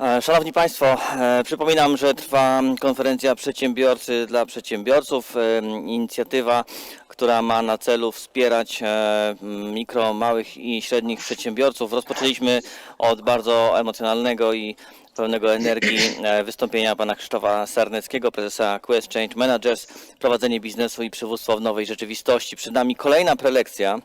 E, Szanowni Państwo, e, przypominam, że trwa konferencja Przedsiębiorcy dla Przedsiębiorców. e, Inicjatywa, która ma na celu wspierać mikro, małych i średnich przedsiębiorców. Rozpoczęliśmy od bardzo emocjonalnego i pełnego energii wystąpienia pana Krzysztofa Sarneckiego, prezesa Quest Change Managers, prowadzenie biznesu i przywództwo w nowej rzeczywistości. Przed nami kolejna prelekcja.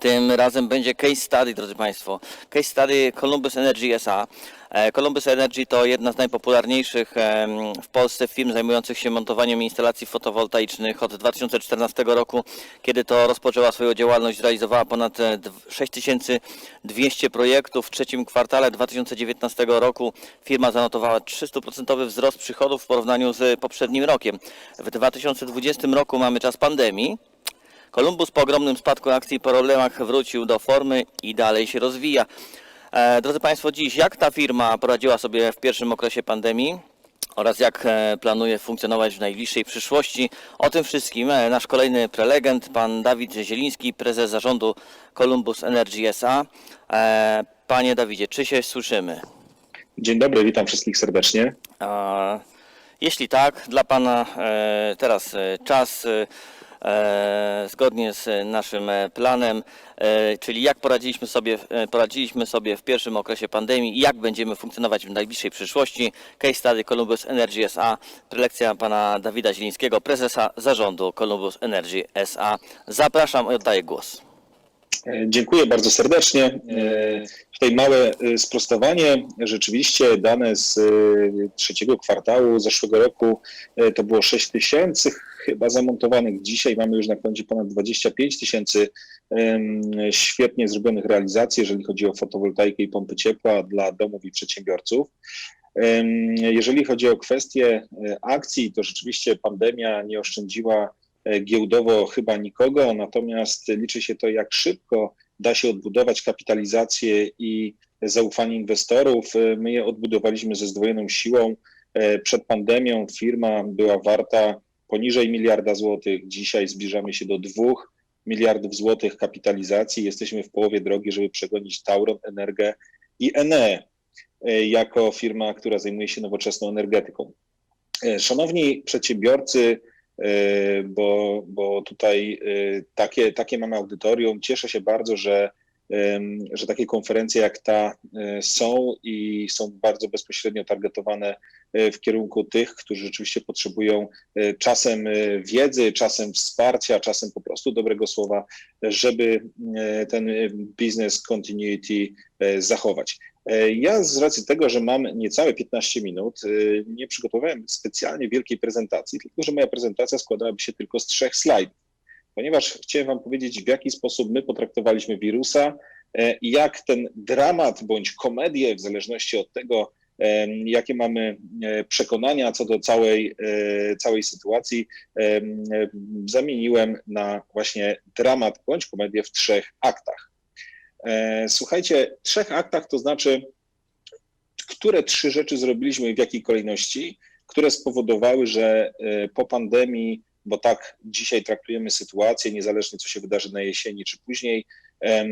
Tym razem będzie case study, drodzy Państwo. Case study Columbus Energy SA. E, Columbus Energy to jedna z najpopularniejszych w Polsce firm zajmujących się montowaniem instalacji fotowoltaicznych. Od 2014 roku, kiedy to rozpoczęła swoją działalność, zrealizowała ponad e, dw- 6200 projektów. W trzecim kwartale 2019 roku firma zanotowała 300% wzrost przychodów w porównaniu z poprzednim rokiem. W 2020 roku mamy czas pandemii. Kolumbus po ogromnym spadku akcji i problemach wrócił do formy i dalej się rozwija. E, drodzy Państwo, dziś jak ta firma poradziła sobie w pierwszym okresie pandemii oraz jak e, planuje funkcjonować w najbliższej przyszłości? O tym wszystkim e, nasz kolejny prelegent, pan Dawid Zieliński, prezes zarządu Columbus Energy SA. Panie Dawidzie, czy się słyszymy? Dzień dobry, witam wszystkich serdecznie. Jeśli tak, dla Pana teraz czas zgodnie z naszym e, planem, e, czyli jak poradziliśmy sobie, e, poradziliśmy sobie w pierwszym okresie pandemii i jak będziemy funkcjonować w najbliższej przyszłości. Case study Columbus Energy SA, prelekcja Pana Dawida Zielińskiego, prezesa zarządu Columbus Energy SA. Zapraszam i oddaję głos. E, Dziękuję bardzo serdecznie. E, Tutaj małe e, sprostowanie. Rzeczywiście dane z trzeciego kwartału zeszłego roku to było 6 tysięcy chyba zamontowanych. Dzisiaj mamy już na koncie ponad 25 tysięcy świetnie zrobionych realizacji, jeżeli chodzi o fotowoltaikę i pompy ciepła dla domów i przedsiębiorców. Jeżeli chodzi o kwestię akcji, to rzeczywiście pandemia nie oszczędziła giełdowo chyba nikogo, natomiast liczy się to, jak szybko da się odbudować kapitalizację i zaufanie inwestorów. E, My je odbudowaliśmy ze zdwojoną siłą. E, Przed pandemią firma była warta poniżej miliarda złotych. Dzisiaj zbliżamy się do dwóch miliardów złotych kapitalizacji. Jesteśmy w połowie drogi, żeby przegonić Tauron, Energię i Enea e, jako firma, która zajmuje się nowoczesną energetyką. E, Szanowni przedsiębiorcy, e, bo, bo tutaj e, takie, takie mamy audytorium, cieszę się bardzo, że, że takie konferencje jak ta e, są i są bardzo bezpośrednio targetowane e, w kierunku tych, którzy rzeczywiście potrzebują e, czasem e, wiedzy, czasem wsparcia, czasem po prostu dobrego słowa, żeby e, ten e, business continuity e, zachować. E, Ja z racji tego, że mam niecałe 15 minut, e, nie przygotowałem specjalnie wielkiej prezentacji, tylko że moja prezentacja składałaby się tylko z trzech slajdów, ponieważ chciałem Wam powiedzieć, w jaki sposób my potraktowaliśmy wirusa e, i jak ten dramat bądź komedię, w zależności od tego, jakie mamy przekonania co do całej, całej sytuacji, em, zamieniłem na właśnie dramat bądź komedię w trzech aktach. E, Słuchajcie, trzech aktach to znaczy, które trzy rzeczy zrobiliśmy i w jakiej kolejności, które spowodowały, że e, po pandemii, bo tak dzisiaj traktujemy sytuację, niezależnie co się wydarzy na jesieni czy później, e,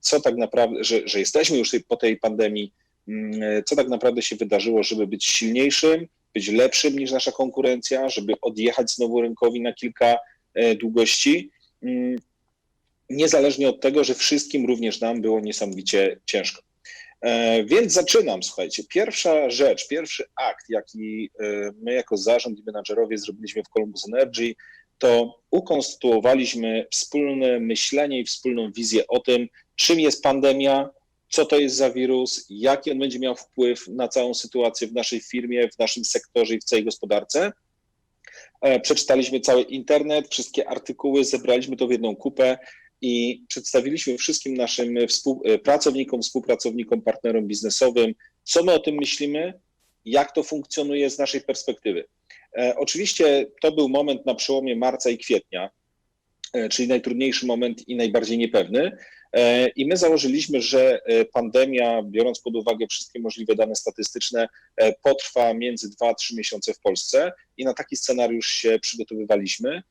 co tak naprawdę, że, że jesteśmy już po tej pandemii, mm, co tak naprawdę się wydarzyło, żeby być silniejszym, być lepszym niż nasza konkurencja, żeby odjechać znowu rynkowi na kilka długości. Niezależnie od tego, że wszystkim, również nam, było niesamowicie ciężko. E, Więc zaczynam, słuchajcie. Pierwsza rzecz, pierwszy akt, jaki e, my jako zarząd i menadżerowie zrobiliśmy w Columbus Energy, to ukonstytuowaliśmy wspólne myślenie i wspólną wizję o tym, czym jest pandemia, co to jest za wirus, jaki on będzie miał wpływ na całą sytuację w naszej firmie, w naszym sektorze i w całej gospodarce. E, Przeczytaliśmy cały internet, wszystkie artykuły, zebraliśmy to w jedną kupę i przedstawiliśmy wszystkim naszym współpracownikom, współpracownikom, partnerom biznesowym, co my o tym myślimy, jak to funkcjonuje z naszej perspektywy. E, Oczywiście to był moment na przełomie marca i kwietnia, e, czyli najtrudniejszy moment i najbardziej niepewny. E, I my założyliśmy, że e, pandemia, biorąc pod uwagę wszystkie możliwe dane statystyczne, e, potrwa między 2-3 miesiące w Polsce i na taki scenariusz się przygotowywaliśmy e,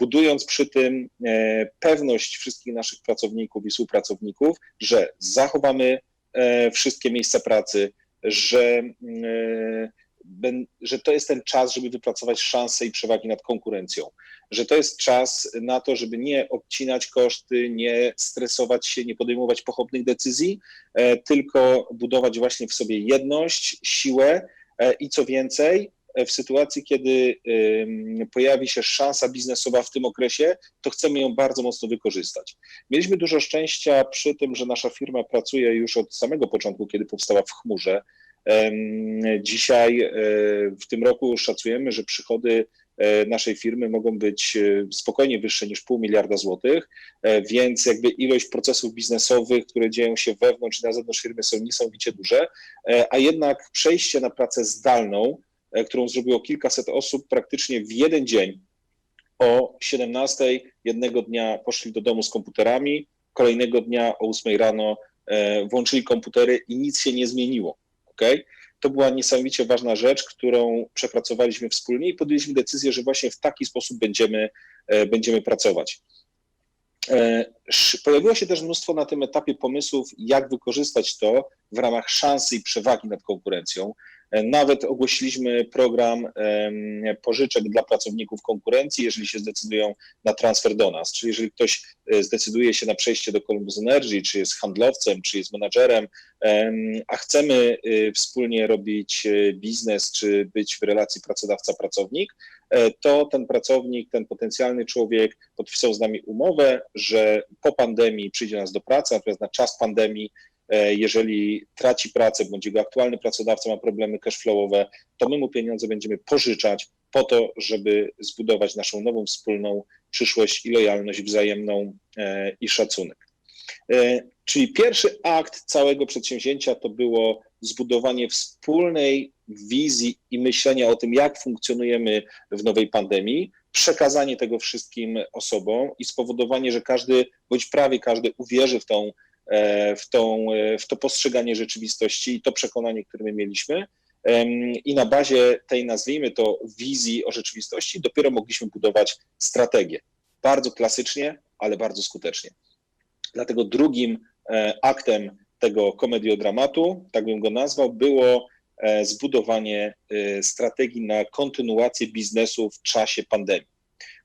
budując przy tym e, pewność wszystkich naszych pracowników i współpracowników, że zachowamy e, wszystkie miejsca pracy, że, e, ben- że to jest ten czas, żeby wypracować szanse i przewagi nad konkurencją, że to jest czas na to, żeby nie obcinać koszty, nie stresować się, nie podejmować pochopnych decyzji, e, tylko budować właśnie w sobie jedność, siłę e, i co więcej, e, w sytuacji, kiedy pojawi się szansa biznesowa w tym okresie, to chcemy ją bardzo mocno wykorzystać. Mieliśmy dużo szczęścia przy tym, że nasza firma pracuje już od samego początku, kiedy powstała w chmurze. Dzisiaj e, w tym roku szacujemy, że przychody e, naszej firmy mogą być e, spokojnie wyższe niż pół miliarda złotych, więc jakby ilość procesów biznesowych, które dzieją się wewnątrz i na zewnątrz firmy są niesamowicie duże, a jednak przejście na pracę zdalną, którą zrobiło kilkaset osób praktycznie w jeden dzień, o 17 jednego dnia poszli do domu z komputerami, kolejnego dnia o 8 rano e, włączyli komputery i nic się nie zmieniło. Okay? To była niesamowicie ważna rzecz, którą przepracowaliśmy wspólnie i podjęliśmy decyzję, że właśnie w taki sposób będziemy, e, będziemy pracować. E, Pojawiło się też mnóstwo na tym etapie pomysłów, jak wykorzystać to w ramach szansy i przewagi nad konkurencją. E, Nawet ogłosiliśmy program pożyczek dla pracowników konkurencji, jeżeli się zdecydują na transfer do nas. Czyli jeżeli ktoś e, zdecyduje się na przejście do Columbus Energy, czy jest handlowcem, czy jest menadżerem, em, a chcemy e, wspólnie robić e, biznes, czy być w relacji pracodawca-pracownik, to ten pracownik, ten potencjalny człowiek podpisał z nami umowę, że po pandemii przyjdzie nas do pracy, natomiast na czas pandemii jeżeli traci pracę, bądź jego aktualny pracodawca ma problemy cashflowowe, to my mu pieniądze będziemy pożyczać po to, żeby zbudować naszą nową wspólną przyszłość i lojalność wzajemną e, i szacunek. E, Czyli pierwszy akt całego przedsięwzięcia to było zbudowanie wspólnej wizji i myślenia o tym, jak funkcjonujemy w nowej pandemii, przekazanie tego wszystkim osobom i spowodowanie, że każdy, bądź prawie każdy uwierzy w tą e, w, tą, e, w to postrzeganie rzeczywistości i to przekonanie, które my mieliśmy. I na bazie tej, nazwijmy to, wizji o rzeczywistości, dopiero mogliśmy budować strategię. Bardzo klasycznie, ale bardzo skutecznie. Dlatego drugim e, aktem tego komediodramatu, tak bym go nazwał, było e, zbudowanie e, strategii na kontynuację biznesu w czasie pandemii.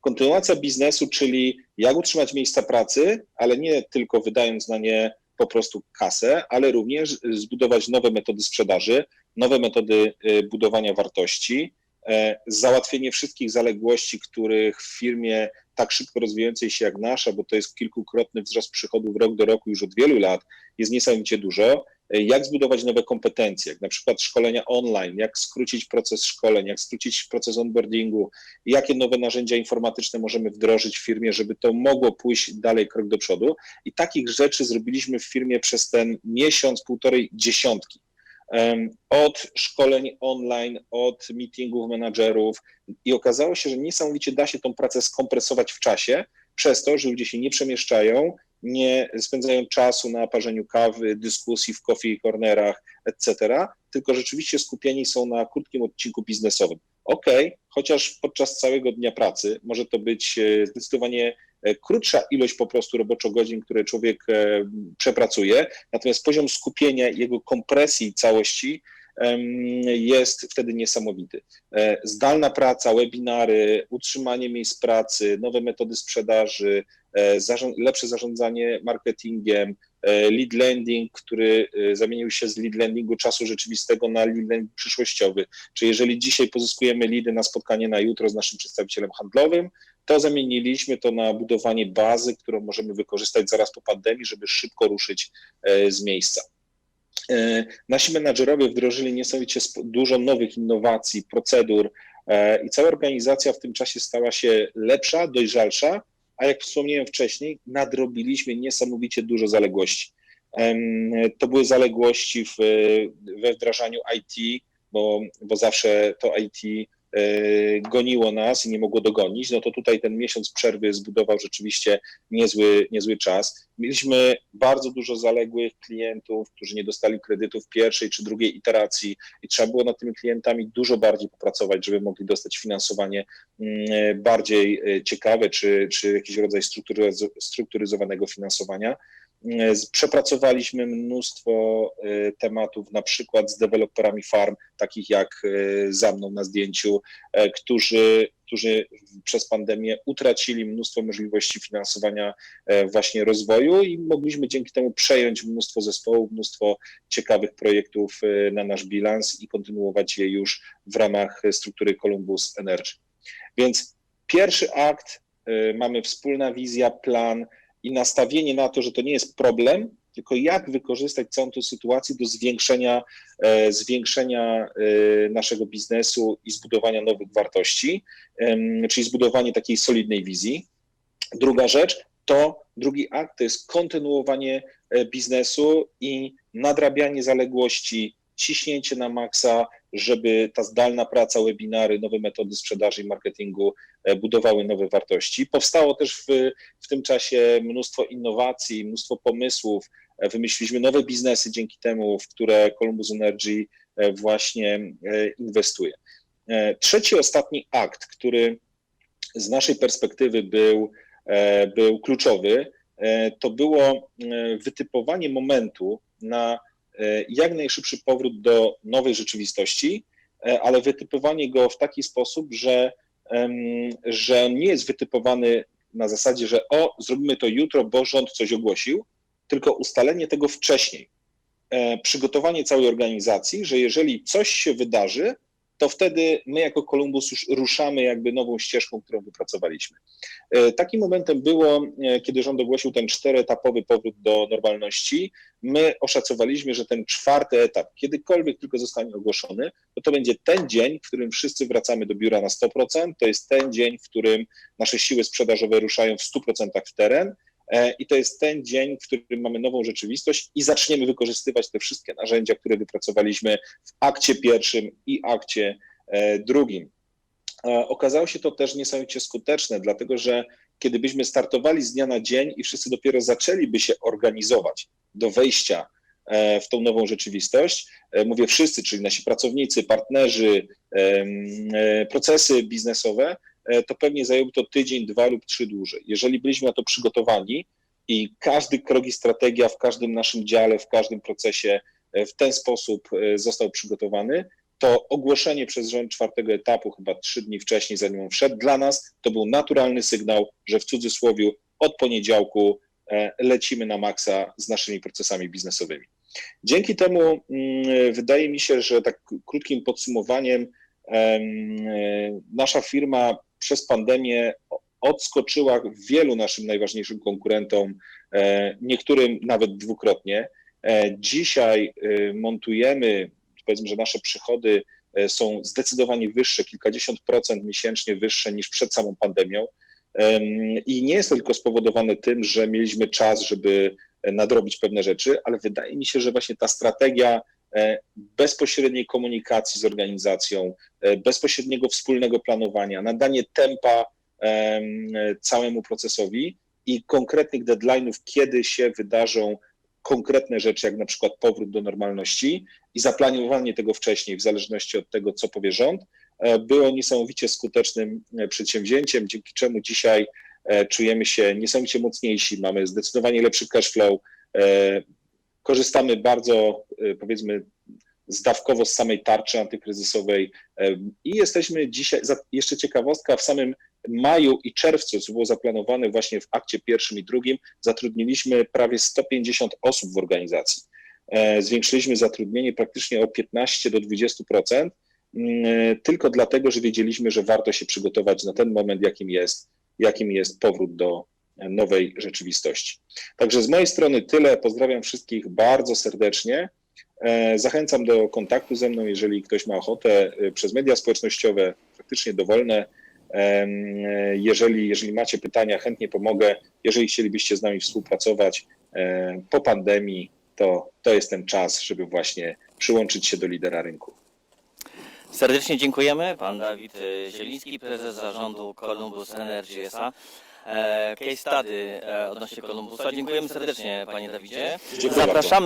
Kontynuacja biznesu, czyli jak utrzymać miejsca pracy, ale nie tylko wydając na nie po prostu kasę, ale również zbudować nowe metody sprzedaży, nowe metody y, budowania wartości, e, załatwienie wszystkich zaległości, których w firmie tak szybko rozwijającej się jak nasza, bo to jest kilkukrotny wzrost przychodów rok do roku już od wielu lat, jest niesamowicie dużo. Jak zbudować nowe kompetencje, jak na przykład szkolenia online, jak skrócić proces szkoleń, jak skrócić proces onboardingu, jakie nowe narzędzia informatyczne możemy wdrożyć w firmie, żeby to mogło pójść dalej krok do przodu. I takich rzeczy zrobiliśmy w firmie przez ten miesiąc, półtorej dziesiątki. Od szkoleń online, od meetingów menadżerów i okazało się, że niesamowicie da się tą pracę skompresować w czasie, przez to, że ludzie się nie przemieszczają, nie spędzają czasu na parzeniu kawy, dyskusji w coffee cornerach, etc., tylko rzeczywiście skupieni są na krótkim odcinku biznesowym. Okej, chociaż podczas całego dnia pracy może to być e, zdecydowanie e, krótsza ilość po prostu roboczo-godzin, które człowiek e, przepracuje, natomiast poziom skupienia, jego kompresji całości jest wtedy niesamowity. Zdalna praca, webinary, utrzymanie miejsc pracy, nowe metody sprzedaży, zarząd, lepsze zarządzanie marketingiem, e, lead landing, który e, zamienił się z lead landingu czasu rzeczywistego na lead landing przyszłościowy. Czyli jeżeli dzisiaj pozyskujemy lidy na spotkanie na jutro z naszym przedstawicielem handlowym, to zamieniliśmy to na budowanie bazy, którą możemy wykorzystać zaraz po pandemii, żeby szybko ruszyć e, z miejsca. E, Nasi menadżerowie wdrożyli niesamowicie dużo nowych innowacji, procedur e, i cała organizacja w tym czasie stała się lepsza, dojrzalsza, a jak wspomniałem wcześniej, nadrobiliśmy niesamowicie dużo zaległości. To były zaległości w, we wdrażaniu IT, bo, bo zawsze to IT goniło nas i nie mogło dogonić, no to tutaj ten miesiąc przerwy zbudował rzeczywiście niezły, niezły czas. Mieliśmy bardzo dużo zaległych klientów, którzy nie dostali kredytów pierwszej czy drugiej iteracji i trzeba było nad tymi klientami dużo bardziej popracować, żeby mogli dostać finansowanie mm, bardziej e, ciekawe czy, czy jakiś rodzaj strukturyz- strukturyzowanego finansowania. E, Przepracowaliśmy mnóstwo e, tematów, na przykład z deweloperami farm, takich jak e, za mną na zdjęciu, którzy, którzy przez pandemię utracili mnóstwo możliwości finansowania właśnie rozwoju i mogliśmy dzięki temu przejąć mnóstwo zespołów, mnóstwo ciekawych projektów na nasz bilans i kontynuować je już w ramach struktury Columbus Energy. Więc pierwszy akt, mamy wspólna wizja, plan i nastawienie na to, że to nie jest problem, tylko jak wykorzystać całą tę sytuację do zwiększenia, e, zwiększenia e, naszego biznesu i zbudowania nowych wartości, czyli zbudowanie takiej solidnej wizji. Druga rzecz to, drugi akt to jest kontynuowanie e, biznesu i nadrabianie zaległości, ciśnięcie na maksa, żeby ta zdalna praca, webinary, nowe metody sprzedaży i marketingu e, budowały nowe wartości. Powstało też w, w tym czasie mnóstwo innowacji, mnóstwo pomysłów. E, Wymyśliliśmy nowe biznesy dzięki temu, w które Columbus Energy e, właśnie inwestuje. Trzeci, ostatni akt, który z naszej perspektywy był, był kluczowy, to było wytypowanie momentu na jak najszybszy powrót do nowej rzeczywistości, e, ale wytypowanie go w taki sposób, że, że on nie jest wytypowany na zasadzie, że o, zrobimy to jutro, bo rząd coś ogłosił, tylko ustalenie tego wcześniej. E, Przygotowanie całej organizacji, że jeżeli coś się wydarzy, to wtedy my jako Columbus już ruszamy jakby nową ścieżką, którą wypracowaliśmy. E, Takim momentem było, e, kiedy rząd ogłosił ten czteroetapowy powrót do normalności. My oszacowaliśmy, że ten czwarty etap, kiedykolwiek tylko zostanie ogłoszony, to to będzie ten dzień, w którym wszyscy wracamy do biura na 100%. To jest ten dzień, w którym nasze siły sprzedażowe ruszają w 100% w teren. E, I to jest ten dzień, w którym mamy nową rzeczywistość i zaczniemy wykorzystywać te wszystkie narzędzia, które wypracowaliśmy w akcie pierwszym i akcie e, drugim. E, Okazało się to też niesamowicie skuteczne, dlatego że kiedy byśmy startowali z dnia na dzień i wszyscy dopiero zaczęliby się organizować do wejścia w tą nową rzeczywistość, mówię wszyscy, czyli nasi pracownicy, partnerzy, procesy biznesowe, to pewnie zajęłoby to tydzień, dwa lub trzy dłużej. Jeżeli byliśmy na to przygotowani i każdy krok i strategia w każdym naszym dziale, w każdym procesie e, w ten sposób e, został przygotowany, to ogłoszenie przez rząd czwartego etapu, chyba trzy dni wcześniej, zanim on wszedł, dla nas to był naturalny sygnał, że w cudzysłowie od poniedziałku e, lecimy na maksa z naszymi procesami biznesowymi. Dzięki temu mm, wydaje mi się, że tak krótkim podsumowaniem em, e, nasza firma przez pandemię odskoczyła wielu naszym najważniejszym konkurentom, e, niektórym nawet dwukrotnie. E, Dzisiaj e, montujemy, powiedzmy, że nasze przychody są zdecydowanie wyższe, kilkadziesiąt procent miesięcznie wyższe niż przed samą pandemią. Em, I nie jest to tylko spowodowane tym, że mieliśmy czas, żeby nadrobić pewne rzeczy, ale wydaje mi się, że właśnie ta strategia bezpośredniej komunikacji z organizacją, e, bezpośredniego wspólnego planowania, nadanie tempa em, całemu procesowi i konkretnych deadline'ów, kiedy się wydarzą konkretne rzeczy, jak na przykład powrót do normalności i zaplanowanie tego wcześniej, w zależności od tego, co powie rząd, e, było niesamowicie skutecznym e, przedsięwzięciem, dzięki czemu dzisiaj e, czujemy się niesamowicie mocniejsi, mamy zdecydowanie lepszy cash flow, e, korzystamy bardzo, e, powiedzmy, zdawkowo z samej tarczy antykryzysowej e, i jesteśmy dzisiaj, jeszcze ciekawostka, w samym maju i czerwcu, co było zaplanowane właśnie w akcie pierwszym i drugim, zatrudniliśmy prawie 150 osób w organizacji. E, Zwiększyliśmy zatrudnienie praktycznie o 15 do 20%, mm, tylko dlatego, że wiedzieliśmy, że warto się przygotować na ten moment, jakim jest, jakim jest powrót do nowej rzeczywistości. Także z mojej strony tyle. Pozdrawiam wszystkich bardzo serdecznie. E, Zachęcam do kontaktu ze mną, jeżeli ktoś ma ochotę, e, przez media społecznościowe, praktycznie dowolne. E, Jeżeli, jeżeli macie pytania, chętnie pomogę. Jeżeli chcielibyście z nami współpracować po pandemii, to to jest ten czas, żeby właśnie przyłączyć się do lidera rynku. Serdecznie dziękujemy. Pan Dawid Zieliński, prezes zarządu Columbus Energy SA. E, Case study e, odnośnie Columbusa. Dziękujemy serdecznie, panie Dawidzie. Dziękuję. Zapraszamy